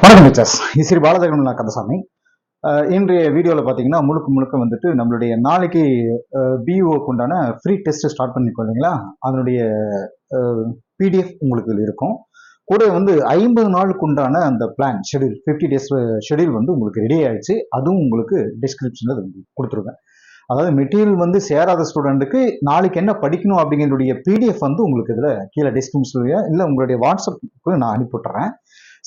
வணக்கம் டீச்சர்ஸ் ஸ்ரீ பாலதகமன் நான் கந்தசாமி. இன்றைய வீடியோவில் பார்த்தீங்கன்னா முழுக்க முழுக்க வந்துட்டு நம்மளுடைய நாளைக்கு பிஇஓக்கு உண்டான ஃப்ரீ டெஸ்ட் ஸ்டார்ட் பண்ணிக்கோ இல்லைங்களா? அதனுடைய பிடிஎஃப் உங்களுக்கு இருக்கும். கூட வந்து ஐம்பது நாளுக்கு உண்டான அந்த plan schedule fifty days schedule வந்து உங்களுக்கு ரெடி ஆயிடுச்சு. அதுவும் உங்களுக்கு டிஸ்கிரிப்ஷனில் கொடுத்துருவேன். அதாவது மெட்டீரியல் வந்து சேராத ஸ்டூடெண்ட்டுக்கு நாளைக்கு என்ன படிக்கணும் அப்படிங்கிறதுடைய பிடிஎஃப் வந்து உங்களுக்கு இதில் கீழே டிஸ்கிரிப்ஷன்லையோ இல்லை உங்களுடைய வாட்ஸ்அப்புக்கு நான் அனுப்பிவிட்டுறேன்.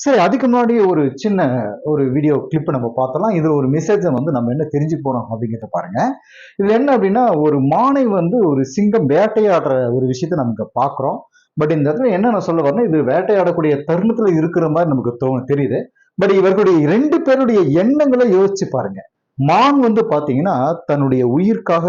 சரி அதுக்கு முன்னாடி ஒரு சின்ன ஒரு வீடியோ கிளிப்பை நம்ம பார்த்தலாம் இது ஒரு மெசேஜை வந்து நம்ம என்ன தெரிஞ்சு போகிறோம் அப்படிங்கிறத பாருங்கள் இதில் என்ன அப்படின்னா ஒரு மானை வந்து ஒரு சிங்கம் வேட்டையாடுற ஒரு விஷயத்த நமக்கு பார்க்குறோம். பட் இந்த இடத்துல என்ன நான் சொல்ல வரேன்னா இது வேட்டையாடக்கூடிய தருணத்தில் இருக்கிற மாதிரி நமக்கு தோணும் தெரியுது. பட் இவர்களுடைய ரெண்டு பேருடைய எண்ணங்களை யோசிச்சு பாருங்கள் மான் வந்து பாத்தீங்கன்னா தன்னுடைய உயிர்க்காக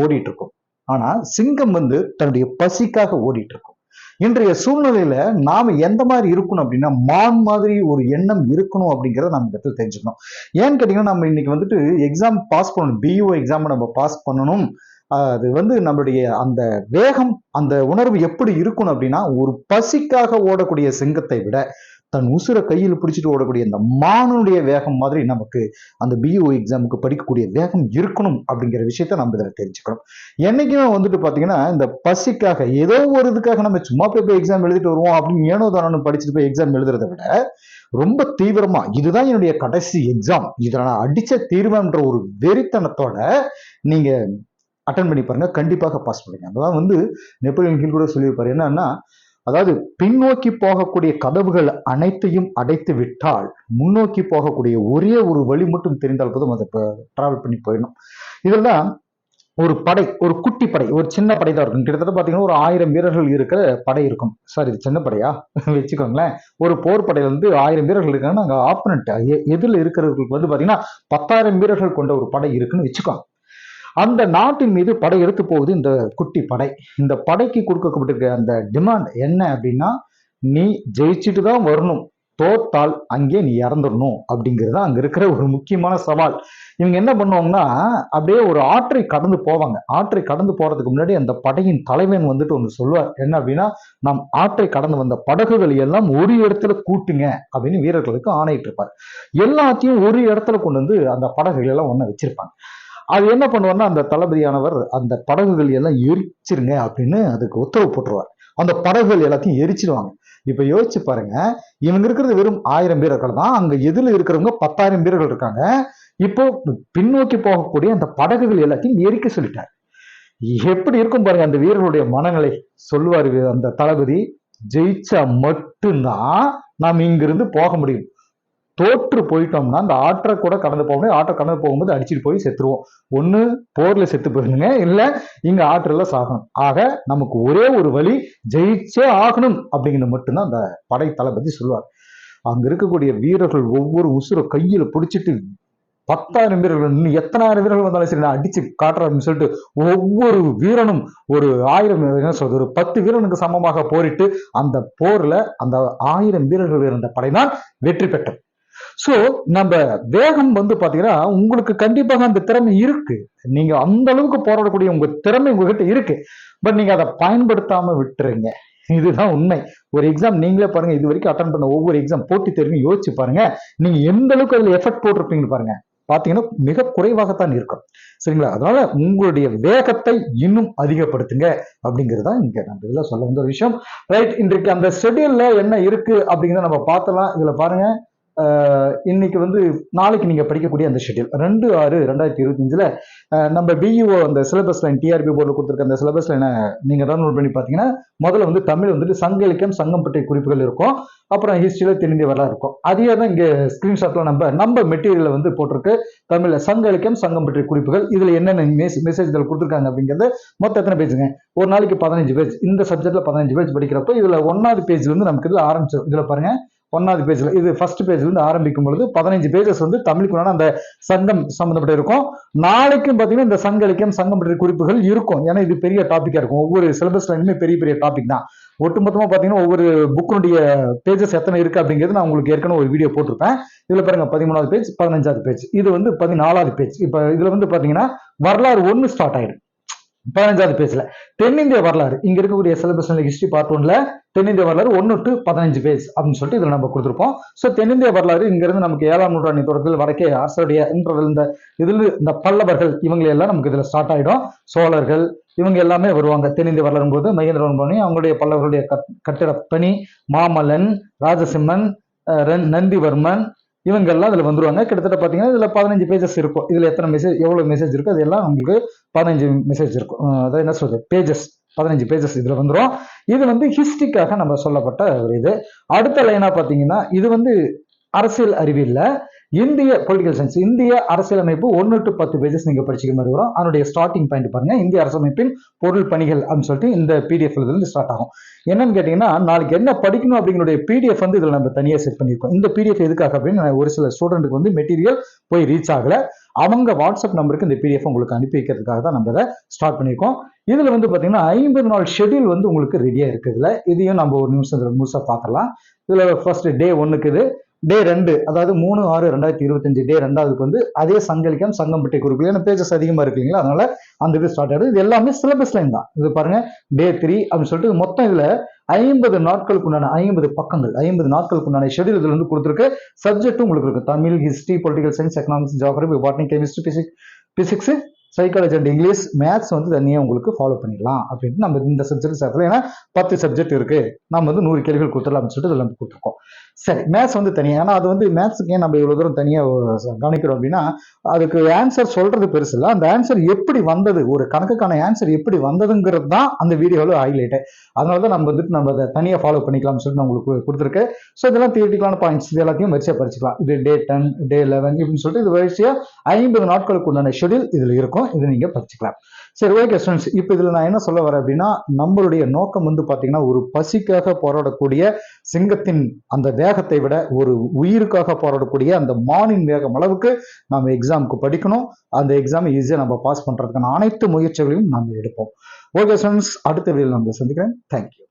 ஓடிட்டு இருக்கும் ஆனா சிங்கம் வந்து தன்னுடைய பசிக்காக ஓடிட்டு இருக்கும் இன்றைய சூழ்நிலையில நாம எந்த மாதிரி இருக்கணும் அப்படின்னா மான் மாதிரி ஒரு எண்ணம் இருக்கணும் அப்படிங்கிறத நம்ம இடத்துல தெரிஞ்சுக்கணும். ஏன்னு கேட்டீங்கன்னா நம்ம இன்னைக்கு வந்துட்டு எக்ஸாம் பாஸ் பண்ணணும். பியூ எக்ஸாம் நம்ம பாஸ் பண்ணணும். அது வந்து நம்மளுடைய அந்த வேகம் அந்த உணர்வு எப்படி இருக்கணும் அப்படின்னா ஒரு பசிக்காக ஓடக்கூடிய சிங்கத்தை விட தன் உசுரை கையில் பிடிச்சிட்டு ஓடக்கூடிய அந்த மானுடைய வேகம் மாதிரி நமக்கு அந்த பிஓ எக்ஸாமுக்கு படிக்கக்கூடிய வேகம் இருக்கணும் அப்படிங்கிற விஷயத்த நம்ம இதில் தெரிஞ்சுக்கணும். என்னைக்குமே வந்துட்டு பார்த்தீங்கன்னா இந்த பசிக்காக ஏதோ ஒரு இதுக்காக நம்ம சும்மா போய் போய் எக்ஸாம் எழுதிட்டு வருவோம் அப்படின்னு ஏனோ தானும் படிச்சுட்டு போய் எக்ஸாம் எழுதுறத விட ரொம்ப தீவிரமா இதுதான் என்னுடைய கடைசி எக்ஸாம் இதில் நான் அடிச்ச தீர்வன்ற ஒரு வெறித்தனத்தோட நீங்க அட்டன் பண்ணி பாருங்க. கண்டிப்பாக பாஸ் பண்ணுங்க. அதான் வந்து நெப்போலியன் ஹில் கூட சொல்லியிருப்பாரு. என்னன்னா அதாவது பின்னோக்கி போகக்கூடிய கதவுகள் அனைத்தையும் அடைத்து விட்டால் முன்னோக்கி போகக்கூடிய ஒரே ஒரு வழி மட்டும் தெரிந்தால் போதும் அதை டிராவல் பண்ணி போயிடணும். இதெல்லாம் ஒரு படை ஒரு குட்டி படை ஒரு சின்ன படை தான் இருக்கும். கிட்டத்தட்ட பார்த்தீங்கன்னா ஒரு ஆயிரம் வீரர்கள் இருக்கிற படை இருக்கும். சார் இது சின்ன படையா? வச்சுக்கோங்களேன். ஒரு போர் படையில வந்து ஆயிரம் வீரர்கள் இருக்காங்கன்னா அங்கே ஆப்பனண்ட் எதிரில் இருக்கிறவர்களுக்கு வந்து பார்த்தீங்கன்னா பத்தாயிரம் வீரர்கள் கொண்ட ஒரு படை இருக்குன்னு வச்சுக்கோங்க. அந்த நாட்டின் மீது படை எடுத்து போகுது இந்த குட்டி படை. இந்த படைக்கு கொடுக்கப்பட்டிருக்க அந்த டிமாண்ட் என்ன அப்படின்னா நீ ஜெயிச்சுட்டு தான் வரணும். தோத்தால் அங்கே நீ இறந்துடணும் அப்படிங்கிறது தான் அங்க இருக்கிற ஒரு முக்கியமான சவால். இவங்க என்ன பண்ணுவாங்கன்னா அப்படியே ஒரு ஆற்றை கடந்து போவாங்க. ஆற்றை கடந்து போறதுக்கு முன்னாடி அந்த படையின் தலைவன் வந்துட்டு ஒன்று சொல்லுவார். என்ன அப்படின்னா நம் ஆற்றை கடந்து வந்த படகுகள் எல்லாம் ஒரு இடத்துல கூட்டுங்க அப்படின்னு வீரர்களுக்கு ஆணையிட்டு இருப்பார் எல்லாத்தையும் ஒரு இடத்துல கொண்டு வந்து அந்த படகுகள் எல்லாம் ஒண்ணு வச்சிருப்பாங்க. அது என்ன பண்ணுவார்னா அந்த தளபதியானவர் அந்த படகுகள் எல்லாம் எரிச்சிருங்க அப்படின்னு அதுக்கு உத்தரவு போட்டுருவார். அந்த படகுகள் எல்லாத்தையும் எரிச்சிடுவாங்க இப்ப யோசிச்சு பாருங்க இவங்க இருக்கிறது வெறும் ஆயிரம் வீரர்கள் தான். அங்க எதில் இருக்கிறவங்க பத்தாயிரம் வீரர்கள் இருக்காங்க. இப்போ பின்னோக்கி போகக்கூடிய அந்த படகுகள் எல்லாத்தையும் எரிக்க சொல்லிட்டார். எப்படி இருக்கும் பாருங்க அந்த வீரர்களுடைய மனநிலை சொல்லுவார் அந்த தளபதி. ஜெயிச்சா மட்டும்தான் நாம் இங்கிருந்து போக முடியும். தோற்று போயிட்டோம்னா அந்த ஆற்றை கூட கடந்து போக ஆற்றை கடந்து போகும்போது அடிச்சுட்டு போய் செத்துருவோம். ஒன்று போரில் செத்து போயிருங்க. இல்லை இங்கே ஆற்றில் சாகணும். ஆக நமக்கு ஒரே ஒரு வழி ஜெயிச்சே ஆகணும் அப்படிங்கிறது மட்டும்தான் அந்த படை தளபதி சொல்லுவார். அங்க இருக்கக்கூடிய வீரர்கள் ஒவ்வொரு உசுரை கையில பிடிச்சிட்டு பத்தாயிரம் வீரர்கள் இன்னும் எத்தனாயிரம் வீரர்கள் வந்தாலும் சரி நான் அடிச்சு காட்டுறேன் அப்படின்னு சொல்லிட்டு ஒவ்வொரு வீரனும் ஒரு ஆயிரம் என்ன சொல்றது ஒரு பத்து வீரனுக்கு சமமாக போரிட்டு அந்த போர்ல அந்த ஆயிரம் வீரர்கள் இருந்த படைதான் வெற்றி பெற்றது. ஸோ நம்ம வேகம் வந்து பார்த்தீங்கன்னா உங்களுக்கு கண்டிப்பாக அந்த திறமை இருக்கு. நீங்க அந்த அளவுக்கு போராடக்கூடிய உங்க திறமை உங்ககிட்ட இருக்கு. பட் நீங்க அதை பயன்படுத்தாம விட்டுருங்க. இதுதான் உண்மை. ஒரு எக்ஸாம் நீங்களே பாருங்க இது வரைக்கும் அட்டன் பண்ண ஒவ்வொரு எக்ஸாம் போட்டி தேர்வையும் யோசிச்சு பாருங்க. நீங்க எந்த அளவுக்கு அதுல எஃபெக்ட் போட்டிருப்பீங்கன்னு பாருங்க. பார்த்தீங்கன்னா மிக குறைவாகத்தான் இருக்கும். சரிங்களா? அதனால உங்களுடைய வேகத்தை இன்னும் அதிகப்படுத்துங்க அப்படிங்கிறது தான் இங்க நம்ம இதில் சொல்ல வந்த ஒரு விஷயம். ரைட் இன்றைக்கு அந்த ஷெடியூல்ல என்ன இருக்கு அப்படிங்கிறத நம்ம பார்த்தலாம் இதுல பாருங்க. இன்னைக்கு வந்து நாளைக்கு நீங்க படிக்கக்கூடிய அந்த ஷெட்யூல் ரெண்டு ஆறு ரெண்டாயிரத்தி இருபத்தஞ்சுல நம்ம பிஇஓ அந்த சிலபஸ் லைன் டிஆர்பி போர்டில் கொடுத்துருக்க அந்த சிலபஸ் லைனை நீங்க டவுன்லோட் பண்ணி பார்த்தீங்கன்னா முதல்ல வந்து தமிழ் வந்துட்டு சங்க இலக்கியம் சங்கம் பற்றிய குறிப்புகள் இருக்கும். அப்புறம் ஹிஸ்டரியில தெரிஞ்ச வரலாறு இருக்கும். அதே தான் இங்க ஸ்கிரீன்ஷாட்ல நம்ம நம்ம மெட்டீரியல் வந்து போட்டிருக்கு. தமிழ்ல சங்க இலக்கியம் சங்கம் பற்றிய குறிப்புகள். இதுல என்னென்ன மெசேஜ்கள் கொடுத்துருக்காங்க அப்படிங்கிறது மொத்தம் எத்தனை பேஜுங்க ஒரு நாளைக்கு பதினஞ்சு பேஜ் இந்த சப்ஜெக்ட்ல பதினஞ்சு பேஜ் படிக்கிறப்போ இதுல ஒன்னாவது பேஜ் வந்து நமக்கு இதுல ஆரம்பிச்சிடும் இதுல பாருங்க. ஒன்னாவது பேஜ்ல இது ஃபர்ஸ்ட் பேஜ்ல இருந்து ஆரம்பிக்கும் பொழுது பதினஞ்சு பேஜஸ் வந்து தமிழுக்குள்ளான அந்த சங்கம் சம்பந்தப்பட்ட இருக்கும். நாளைக்கும் பாத்தீங்கன்னா இந்த சங்க இலக்கியம் சங்கம் பற்றிய குறிப்புகள் இருக்கும். ஏன்னா இது பெரிய டாபிக்கா இருக்கும். ஒவ்வொரு சிலபஸ்லையுமே பெரிய பெரிய டாபிக் தான். ஒட்டுமொத்தமா பாத்தீங்கன்னா ஒவ்வொரு புக்கினுடைய பேஜஸ் எத்தனை இருக்கு அப்படிங்கிறது நான் உங்களுக்கு ஏற்கனவே ஒரு வீடியோ போட்டிருப்பேன். இதுல பாருங்க பதிமூணாவது பேஜ் பதினஞ்சாவது பேஜ் இது வந்து பதினாலாவது பேஜ் இப்ப இதுல வந்து பாத்தீங்கன்னா வரலாறு ஒன்று ஸ்டார்ட் ஆயிடும். பதினஞ்சாவது பேஜ்ல தென்னிந்திய வரலாறு. இங்க இருக்கக்கூடிய சிலபஸ் ஹிஸ்டரி பார்ட் ஒன்ல தென்னிந்திய வரலாறு ஒன்னு டு பதினஞ்சு பேஜ் அப்படின்னு சொல்லிட்டு இதுல நம்ம கொடுத்துருப்போம். ஸோ தென்னிந்திய வரலாறு இங்க இருந்து நமக்கு ஏழாம் நூற்றாண்டு தொடர்பில் வடக்கே அரசருடைய என்றதில் இந்த இதுல இந்த பல்லவர்கள் இவங்களை எல்லாம் நமக்கு இதுல ஸ்டார்ட் ஆயிடும். சோழர்கள் இவங்க எல்லாமே வருவாங்க. தென்னிந்திய வரலாறும் போது மகேந்திரவன் பண்ணி அவங்களுடைய பல்லவர்களுடைய கட்டிட பணி மாமல்லன் ராஜசிம்மன் ரன்- நந்திவர்மன் இவங்கெல்லாம் அதில் வந்துருவாங்க. கிட்டத்தட்ட பார்த்தீங்கன்னா இதில் பதினஞ்சு பேஜஸ் இருக்கும். இதில் எத்தனை மெசேஜ் எவ்வளோ மெசேஜ் இருக்கோ அதெல்லாம் உங்களுக்கு பதினஞ்சு மெசேஜ் இருக்கும். அதாவது என்ன சொல்றது? பேஜஸ் பதினஞ்சு பேஜஸ் இதில் வந்துடும் இது வந்து ஹிஸ்டிக்காக நம்ம சொல்லப்பட்ட ஒரு இது. அடுத்த லைனாக பார்த்தீங்கன்னா இது வந்து அரசியல் அறிவியல்ல இந்திய பொலிட்டிக்கல் சயின்ஸ் இந்திய அரசியலமைப்பு ஒன்று டு பத்து பேஜஸ் நீங்கள் படிச்சுக்க மாதிரி வரும். அதனுடைய ஸ்டார்டிங் பாயிண்ட் பாருங்க. இந்திய அரசமைப்பின் பொருள் பணிகள் அப்படின்னு சொல்லிட்டு இந்த பிடிஎஃப் இருந்து ஸ்டார்ட் ஆகும். என்னன்னு கேட்டீங்கன்னா நாளைக்கு என்ன படிக்கணும் அப்படிங்கிற பிடிஎஃப் வந்து இதில் நம்ம தனியாக செட் பண்ணியிருக்கோம். இந்த பிடிஎஃப் எதுக்காக அப்படின்னு ஒரு சில ஸ்டூடெண்ட்டுக்கு வந்து மெட்டீரியல் போய் ரீச் ஆகலை. அவங்க வாட்ஸ்அப் நம்பருக்கு இந்த பிடிஎஃப் உங்களுக்கு அனுப்பி வைக்கிறதுக்காக தான் நம்ம இதை ஸ்டார்ட் பண்ணியிருக்கோம். இதில் வந்து பார்த்தீங்கன்னா ஐம்பது நாள் ஷெட்யூல் வந்து உங்களுக்கு ரெடியாக இருக்குதுல இதையும் நம்ம ஒரு நிமிஷம் முழுசாக பார்க்கலாம் இதில் ஃபர்ஸ்ட் டே ஒன்றுக்குது டே ரெண்டு அதாவது மூணு ஆறு ரெண்டாயிரத்தி இருபத்தஞ்சு டே ரெண்டாவதுக்கு வந்து அதே சங்கலிக்கம் சங்கம்பட்டை குரூப் ஏன்னா பேஜஸ் அதிகமாக இருக்கீங்களா அதனால அந்த இது ஸ்டார்ட் ஆகுது இது எல்லாமே சிலபஸ் லைன் தான். இது பாருங்க டே த்ரீ அப்படின்னு சொல்லிட்டு மொத்தம் இதுல ஐம்பது நாட்களுக்கு உண்டான ஐம்பது பக்கங்கள் ஐம்பது நாட்களுக்கு உண்டான ஷெடியூல் இதில் வந்து கொடுத்துருக்கு. சப்ஜெக்ட்டும் உங்களுக்கு இருக்கு. Tamil history political science economics geography botany chemistry physics physics psychology and English maths வந்து தனியாக உங்களுக்கு ஃபாலோ பண்ணிடலாம் அப்படின்ட்டு நம்ம இந்த சப்ஜெக்ட் சேர்க்கல. ஏன்னா பத்து சப்ஜெக்ட் இருக்கு. நம்ம வந்து நூறு கேள்விகள் கொடுத்துடலாம் அப்படின்னு சொல்லிட்டு இதில் கொடுத்துருக்கோம். சரி மேத்ஸ் வந்து தனியாக ஏன்னா அது வந்து மேத்ஸுக்கு ஏன் நம்ம இவ்வளோ தூரம் தனியாக கவனிக்கிறோம் அப்படின்னா அதுக்கு ஆன்சர் சொல்கிறது பெருசு இல்லை. அந்த ஆன்சர் எப்படி வந்தது? ஒரு கணக்குக்கான ஆன்சர் எப்படி வந்ததுங்கிறது தான் அந்த வீடியோவில் ஹைலைட்டு அதனால தான் நம்ம வந்துட்டு நம்ம அதை தனியாக ஃபாலோ பண்ணிக்கலாம்னு சொல்லிட்டு நான் உங்களுக்கு கொடுத்துருக்கு ஸோ இதெல்லாம் தியரிட்டிக்கலான பாயிண்ட்ஸ் இது எல்லாத்தையும் வரிசையாக படிச்சுக்கலாம். இது டே டென் டே லெவன் இப்படின்னு சொல்லிட்டு இது வரிசையாக ஐம்பது நாட்களுக்கு உண்டான ஷெடியூல் இதில் இருக்கும். இது நீங்கள் படிச்சுக்கலாம். சரி ஓகே ஸ்டூடெண்ட்ஸ் இப்போ இதில் நான் என்ன சொல்ல வரேன் அப்படின்னா நம்மளுடைய நோக்கம் வந்து பார்த்தீங்கன்னா ஒரு பசிக்காக போராடக்கூடிய சிங்கத்தின் அந்த வேகத்தை விட ஒரு உயிருக்காக போராடக்கூடிய அந்த மானின் வேகம் அளவுக்கு நம்ம எக்ஸாமுக்கு படிக்கணும். அந்த எக்ஸாம் ஈஸியாக நம்ம பாஸ் பண்ணுறதுக்கான அனைத்து முயற்சிகளையும் நாம் எடுப்போம். ஓகே ஸ்டூடெண்ட்ஸ் அடுத்த வீடியோவில் நம்ம சந்திக்கிறேன். தேங்க்யூ